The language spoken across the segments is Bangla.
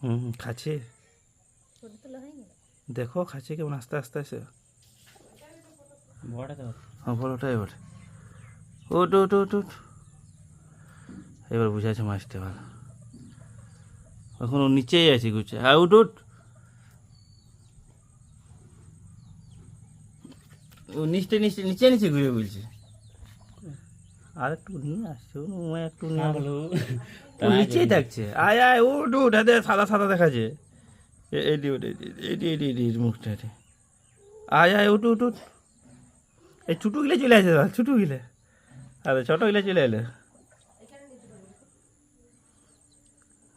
হুম খাচ্ছে? দেখো খাচ্ছে কেমন? আস্তে আস্তে আসে হ্যাঁ বড়টাই এবার। ওট ওট ওট ওট। এবার বুঝাচ্ছে মাছটা ভালো এখন ও নিচেই আছে গুছে। হ্যাঁ উঠ উঠ। ও নিচে নিচে নিচে নিচে ঘুরে বলছে। আর একটু নিয়ে আসছে ও ও একটু নিয়ে আসলো। ও নিচেই থাকছে। আয় আয় উঠ হাতে সাদা সাদা দেখাচ্ছে। এ- এডি উঠ এডি এডি এডি এডি এডি মুখটা আয় আয় উঠ উঠ এই ছোটো গিলে চলে আসে ছোটো গিলে। আরে ছোটো গিলে চলে এলে।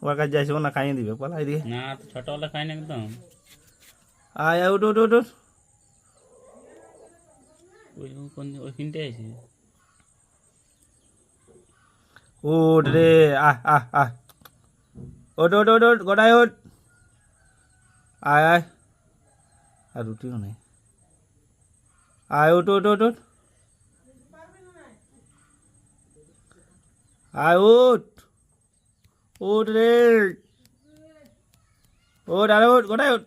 ওর কাছে যাইছে ও না খাইয়ে দিবে পালাই দিয়ে না তো ছোটবেলা খাই না একদম। আয় আয় উঠ উঠ উঠ উঠ। ওই কোন ওই আছে? ওট রে আহ আহ আহ ওট ওট ওট ওট গোটায় ওট আয় আয় আর রুটিও নেই আয় ওট ওট ওট ওট আয় ওট ওট রে ওট আরে ওট গোটায় ওট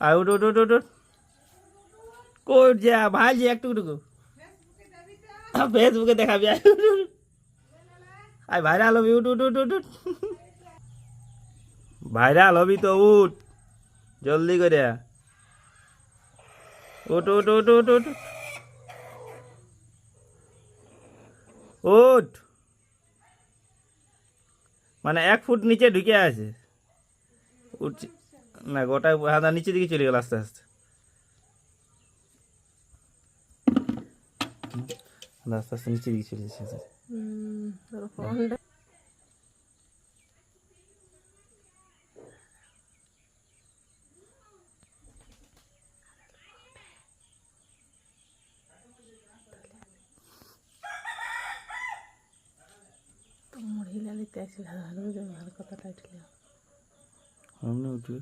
আয় ওট ওট ওট ওট ওট কোট যা ভাই একটু টুকু ফেসবুকে দেখাবি। আয় ভাইরাল হবি, উঠ উঠ উঠ উঠ উঠ। ভাইরাল হবি তো, উঠ। জলদি করে। উঠ উঠ উঠ উঠ উঠ। উঠ। মানে এক ফুট নিচে ঢুকে আছে। উঠছে না, গোটা হাতা নিচে দিকে চলে গেল আস্তে আস্তে। আস্তে আস্তে নিচে দিকে চলে এসেছে মহিলা লিতে আসি ভালো ভালো ভালো কথা টাইটলে আমরা উঠবে।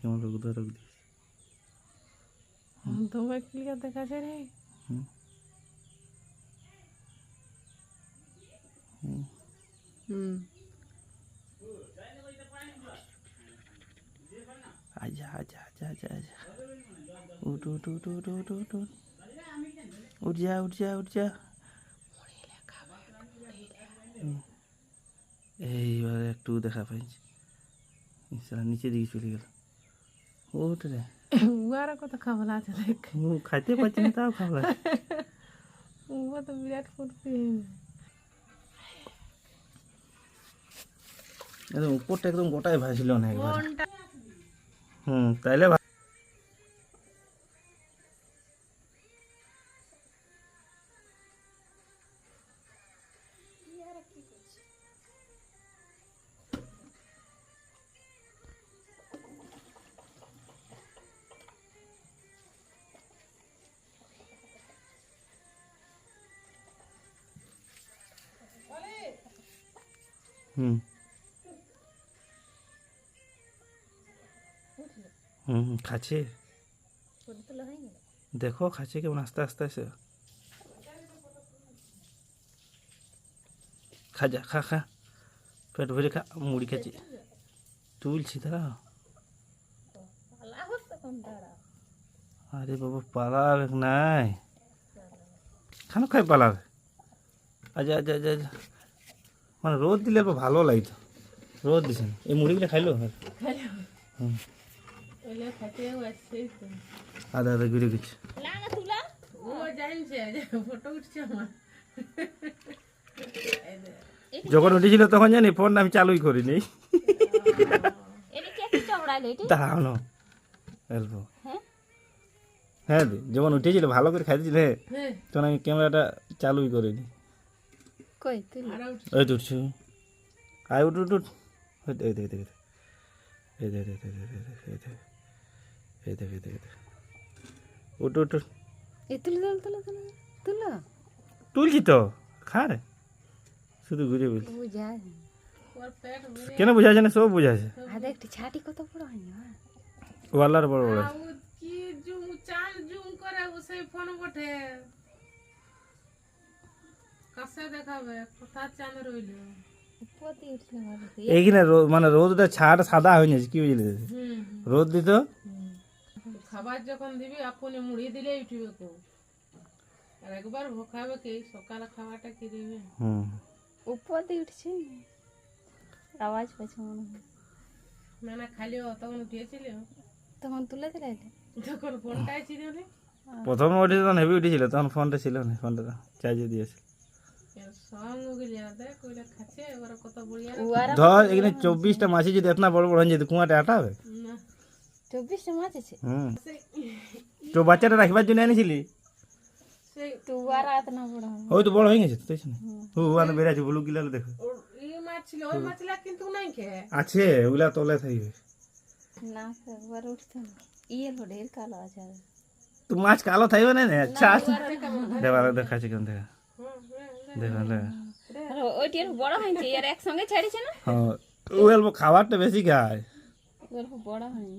কেমন রোগ রোগ দিয়েছে তোমার ক্লিয়ার দেখা যায় রে। এইবার একটু দেখা পাইছি। নিচে দিকে চলে গেল উঠ উয়ারা কত খাবলা আছে দেখ ও খাইতে পারছি না তাও খাবার উয়া তো বিরাট ফুর্তি একদম উপরটা একদম গোটাই ভাসিল না একবার হুম তাইলে হুম। হুম খাচ্ছে। দেখো, খাচ্ছে কেমন, আস্তে আস্তে আসে খা যা, খা খা। পেট ভরে খা, মুড়ি খাচ্ছি। তুলছি দাঁড়া আরে বাবা পালাবে নাই। খানো খাই পালাবে আচ্ছা আচ্ছা আচ্ছা আচ্ছা। মানে রোদ দিলে ভালো লাগতো রোদ দিছে। এই মুড়িগুলো খাইলো? আদা আদা ঘুরে গেছে যখন উঠেছিল তখন জানি ফোন আমি চালুই করিনি। অল্প হ্যাঁ? হ্যাঁ যখন উঠেছিল ভালো করে খাইতেছিল হ্যাঁ হ্যাঁ। তখন আমি ক্যামেরাটা চালুই করিনি। কই তুই ওই তো উঠছে আয় উঠ উঠ উঠ। ওই দেখ দেখ এই দেখ। দেখ দেখ এই দেখ এই দেখ এই দেখ উঠ উঠ উঠ। এ তুলে তুলে তুলে তুলে তুলো। তুলছি তো। খা রে। শুধু ঘুরে বুঝা কেন বুঝাচ্ছে না? সব বুঝাচ্ছে আ দেখ ছাটি কত বড় হয়নি মা ওয়ালার বড় বড়। কি জুম চাল জুম করে সেই ফোন বটে। এইখানে মানে রোদটা ছাড় সাদা হয়ে গেছে কি বুঝলি? রোদ দিত? খাবার যখন দিবি আপনি মুড়ি দিলেই উঠবে কো। আর একবার ভোকাবে কি? সকালে খাবারটা কি দিবে? হুম। উপর দিয়ে উঠছে। আওয়াজ পাচ্ছে মনে হয়। মানে খালি ও তখন উঠিয়েছিল। তখন তুলে দিলে এটা? যখন ফোনটাই ছিল না। প্রথমে উঠেছে তখন হেভি উঠেছিল তখন ফোনটা ছিল না ফোনটা চার্জে দিয়েছে। ধর এখানে চব্বিশটা মাছি যদি এতনা বড় বড় হয়ে যেত কুয়াটা আটা হবে? চব্বিশটা মাছ আছে? হুম। তো বাচ্চাটা রাখবার জন্য এনেছিলি? এত ওই তো বড় হয়ে গেছে তো ও ব্লু গিলাল দেখো। ওর ই মাছ ছিল ওই মাছলা কিন্তু নাই খে। আছে ওগুলা তলে থাকবে। না ইয়ে কালো আছে তো মাছ কালো থাকবে না না? আচ্ছা দেবার দেখাচ্ছে কেন দেখা। দেখা দেখা ওইটি আর বড় হয়েছে আর একসঙ্গে ছাড়িছে না হ্যাঁ ও অল্প খাবারটা বেশি খায় বড় হয়নি